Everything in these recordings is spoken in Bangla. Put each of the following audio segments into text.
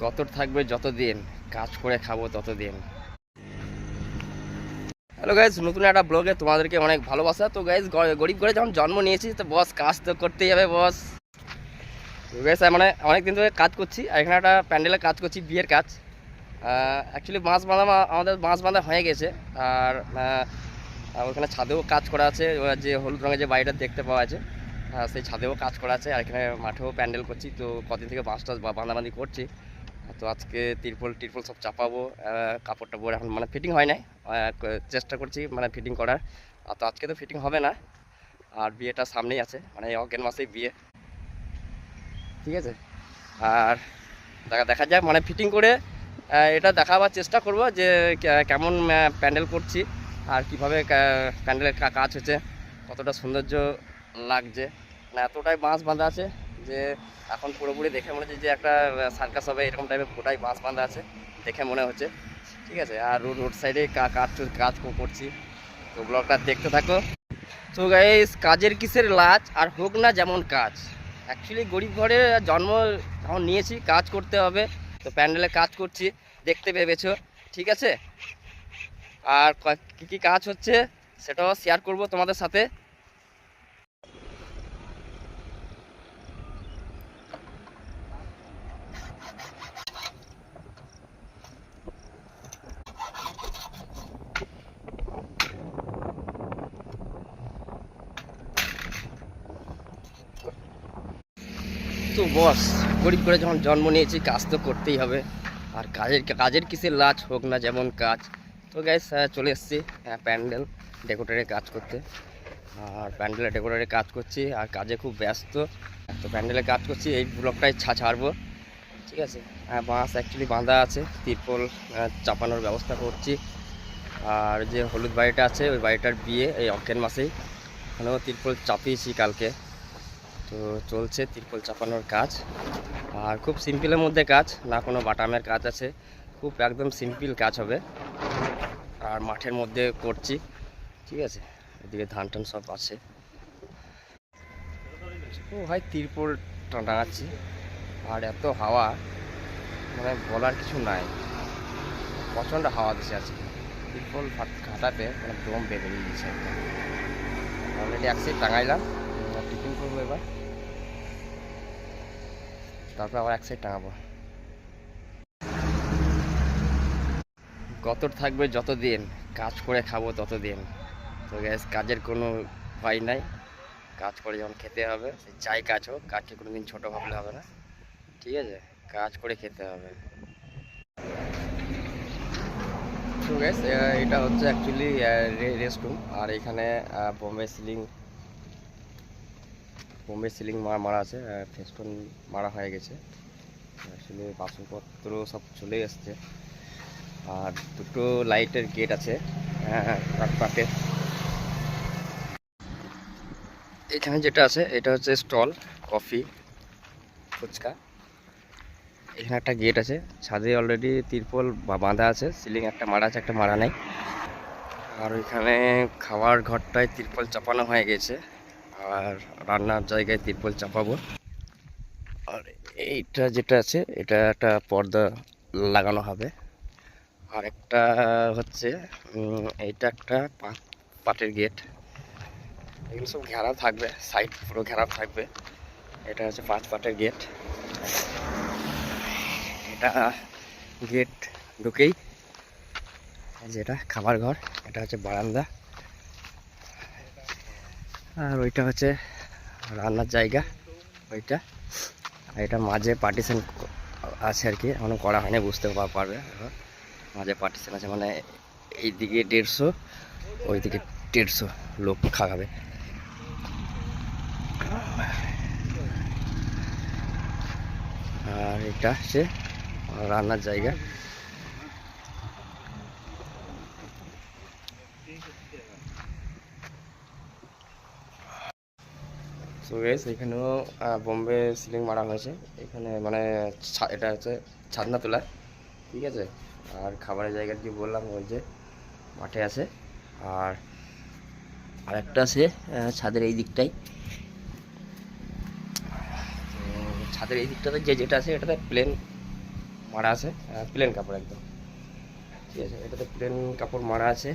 কত থাকবে যতদিন, কাজ করে খাব ততদিন। হ্যালো গাইজ নতুন একটা ব্লগে তোমাদেরকে অনেক ভালোবাসা। তো গাইজ গরিব ঘরে যখন জন্ম নিয়েছি, তো বস কাজ তো করতেই হবে বস গাইজ মানে অনেক দিন ধরে কাজ করছি, আর এখানে একটা প্যান্ডেলে কাজ করছি, বিয়ের কাজ। অ্যাকচুয়ালি বাঁশ বাঁধা আমাদের বাঁশ বাঁধা হয়ে গেছে, আর ওখানে ছাদেও কাজ করা আছে যে হলুদ রঙের যে বাড়িটা দেখতে পাওয়া আছে সেই ছাদেও কাজ করা আছে, আর এখানে মাঠেও প্যান্ডেল করছি, তো কদিন থেকে বাঁশ বা- বাঁধাবাঁধি করছি। তো আজকে তিরপল টিরপল সব চাপাবো। কাপড় টাপড় এখন মানে ফিটিং হয় নাই। চেষ্টা করছি মানে ফিটিং করার। আর তো আজকে তো ফিটিং হবে না। আর বিয়েটা সামনেই আছে। মানে অজ্ঞান মাসেই বিয়ে। ঠিক আছে? আর দেখা দেখা যাক। মানে ফিটিং করে এটা দেখাবার চেষ্টা করব যে কেমন প্যান্ডেল করছি। আর কীভাবে প্যান্ডেলের কাজ হচ্ছে। কতটা সৌন্দর্য লাগছে। মানে এতটাই বাঁশ বাঁধা আছে। যে এখন পুরোপুরি দেখে মনে হচ্ছে যে একটা সার্কাস হবে, এরকম টাইপের গোটাই বাঁশ বাঁধা আছে, দেখে মনে হচ্ছে। ঠিক আছে, আর রোড রোড সাইডে কাজ কাজ করছি। তো ব্লগটা দেখতে থাকো। তো গাইস কাজের কিসের লাজ? আর হোক না যেমন কাজ। অ্যাকচুয়ালি গরিব ঘরে জন্ম যখন নিয়েছি, কাজ করতে হবে। তো প্যান্ডেলে কাজ করছি, দেখতে ভেবেছো। ঠিক আছে? আর কী কী কাজ হচ্ছে, সেটাও শেয়ার করব তোমাদের সাথে। তো বস, গরিব করে যখন জন্ম নিয়েছি, কাজ তো করতেই হবে। আর কাজের কাজের কিসের লাজ হোক না যেমন কাজ। তো গ্যাস চলে এসেছি প্যান্ডেল ডেকোরেটরে কাজ করতে। আর প্যান্ডেলে ডেকোরেটরে কাজ করছি, আর কাজে খুব ব্যস্ত। তো প্যান্ডেলে কাজ করছি, এই ব্লকটাই ছা ছাড়বো। ঠিক আছে? হ্যাঁ বাঁশ অ্যাকচুয়ালি বাঁধা আছে, তিরপল চাপানোর ব্যবস্থা করছি। আর যে হলুদ বাড়িটা আছে, ওই বাড়িটার বিয়ে এই অজ্ঞান মাসেই। ওখানেও তিরপল চাপিয়েছি কালকে। তো চলছে তিরপল চাপানোর কাজ। আর খুব সিম্পলের মধ্যে কাজ, না কোনো বাটামের কাজ আছে। খুব একদম সিম্পল কাজ হবে। আর মাঠের মধ্যে করছি। ঠিক আছে, এদিকে ধান টান সব আছে। ও ভাই, তিরপল টাঙাচ্ছি আর এত হাওয়া মানে বলার কিছু নাই। প্রচণ্ড হাওয়া দিছে আছে তিরপল খাটাতে মানে দম বেঁধে নিয়েছে। অলরেডি এক টাঙাইলাম টিফিন করব এবার। তারপর আবার এক সাইড টাঙাবো। গতর থাকবে যতদিন, কাজ করে খাব ততদিন। তো গ্যাস কাজের কোনো উপায় নাই। কাজ করে যখন খেতে হবে, সে চাই কাজ হোক, কাজকে কোনো দিন ছোটো ভাবলে হবে না। ঠিক আছে? কাজ করে খেতে হবে। তো গ্যাস এটা হচ্ছে অ্যাকচুয়ালি রেস্ট রুম আর এখানে বোম্বে সিলিং বোম্বে সিলিং মারা মারা আছে ফেস্টন মারা হয়ে গেছে। আসলে বাসনপত্র সব চলে এসছে। আর দুটো লাইটের গেট আছে পাটে এখানে যেটা আছে, এটা হচ্ছে স্টল, কফি, ফুচকা। এখানে একটা গেট আছে, ছাদে অলরেডি তিরপল বাঁধা আছে, সিলিং একটা মারা আছে, একটা মারা নাই। আর ওইখানে খাওয়ার ঘরটায় তিরপল চাপানো হয়ে গেছে। আর রান্নার জায়গায় তিরপল চাপাবো। আর এইটা যেটা আছে, এটা একটা পর্দা লাগানো হবে। আর একটা হচ্ছে এইটা একটা পাটের গেট। এগুলো সব ঘেরা থাকবে, সাইড পুরো ঘেরা থাকবে। এটা হচ্ছে পাঁচ পাটের গেট। এটা গেট ঢুকেই যেটা খাবার ঘর, এটা হচ্ছে বারান্দা। আর ওইটা হচ্ছে রান্নার জায়গা, ওইটা। আর এটা মাঝে পার্টিশন আছে আর কি, এখনও করা হয়নি, বুঝতে পারবে। মাঝে পার্টিশন আছে মানে এইদিকে দেড়শো, ওইদিকে দেড়শো লোক খাওয়াবে আর এটা হচ্ছে রান্নার জায়গা। সো গেস এখানেও বোম্বে সিলিং মারা হয়েছে। এখানে মানে এটা হচ্ছে ছাদনা তোলা, ঠিক আছে? আর খাবারের জায়গা কি বললাম, ওই যে মাঠে আছে। আর আরেকটা আছে ছাদের এই দিকটাই। ছাদের এই দিকটাতে যে যেটা আছে, এটাতে প্লেন মারা আছে প্লেন কাপড় একদম। ঠিক আছে? এটাতে প্লেন কাপড় মারা আছে।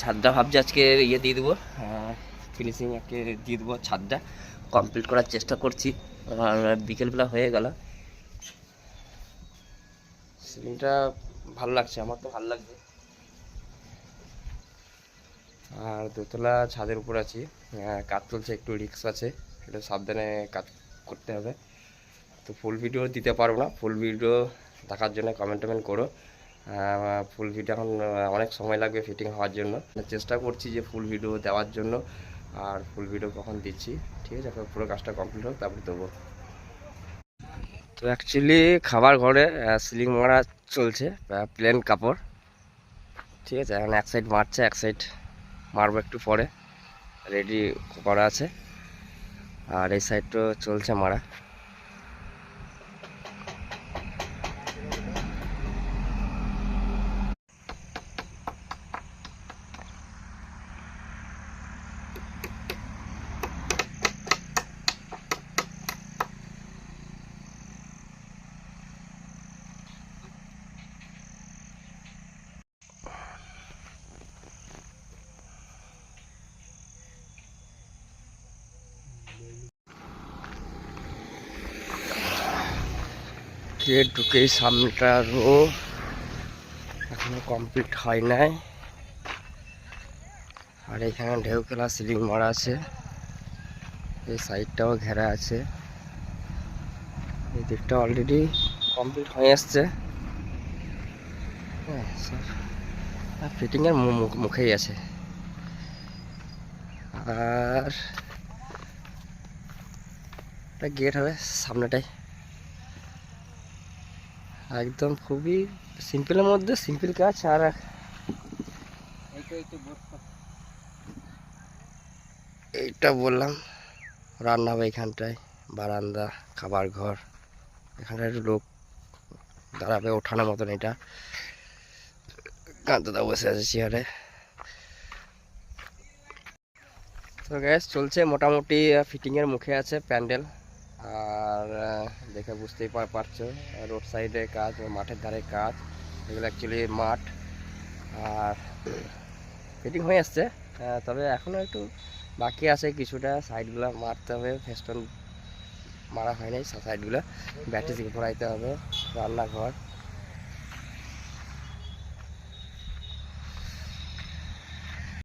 ছাদটা ভাবছি আজকে ইয়ে দিয়ে দেবো ফিনিশিং আজকে দিয়ে দেবো ছাদটা। কমপ্লিট করার চেষ্টা করছি। আর বিকেলবেলা হয়ে গেল। সিলিংটা ভালো লাগছে, আমার তো ভালো লাগছে। আর দোতলা ছাদের উপর আছি। কাজ চলছে, একটু রিক্স আছে। একটু সাবধানে কাজ করতে হবে। তো ফুল ভিডিও দিতে পারব না। ফুল ভিডিও দেখার জন্য কমেন্ট টমেন্ট করো। ফুল ভিডিও এখন অনেক সময় লাগবে ফিটিং হওয়ার জন্য। চেষ্টা করছি যে ফুল ভিডিও দেওয়ার জন্য। আর ফুল ভিডিও কখন দিচ্ছি, ঠিক আছে? এখন পুরো কাজটা কমপ্লিট হোক, তারপরে দেবো তো অ্যাকচুয়ালি খাবার ঘরে সিলিং মারা চলছে প্লেন কাপড়, ঠিক আছে? এখন এক সাইড মারছে, এক সাইড মারবো একটু পরে। রেডি করা আছে। আর এই সাইডটা চলছে মারা। ঢুকেই সামনেটা রো। এখনও কমপ্লিট হয় নাই। আর এখানে ঢেউ খেলা সিলিং মারা আছে। এই সাইডটাও ঘেরা আছে। এই দিকটা অলরেডি কমপ্লিট হয়ে আসছে। হ্যাঁ ফিটিংয়ের মুখেই আছে। আর একটা গেট হবে সামনেটাই। একদম খুবই সিম্পলের মধ্যে সিম্পল কাজ, আর এইটা বললাম, রান্না হবে এখানটায়, বারান্দা, খাবার ঘর, এখানটায় একটু লোক দাঁড়াবে ওঠানোর মতন এটা। কান্তদা বসে আছে চেয়ারে। তো গ্যাস চলছে মোটামুটি ফিটিংয়ের মুখে আছে প্যান্ডেল। আর দেখে বুঝতেই পার পারছ, রোড সাইডে কাজ, মাঠের ধারে কাজ, এগুলো অ্যাকচুয়ালি মাঠ। আর ফিটিং হয়ে আসছে তবে এখনও একটু বাকি আছে কিছুটা, সাইডগুলো মারতে হবে, ফেস্টন মারা হয় নাই সাইডগুলো ব্যাটারি ভরাইতে হবে, রান্নাঘর।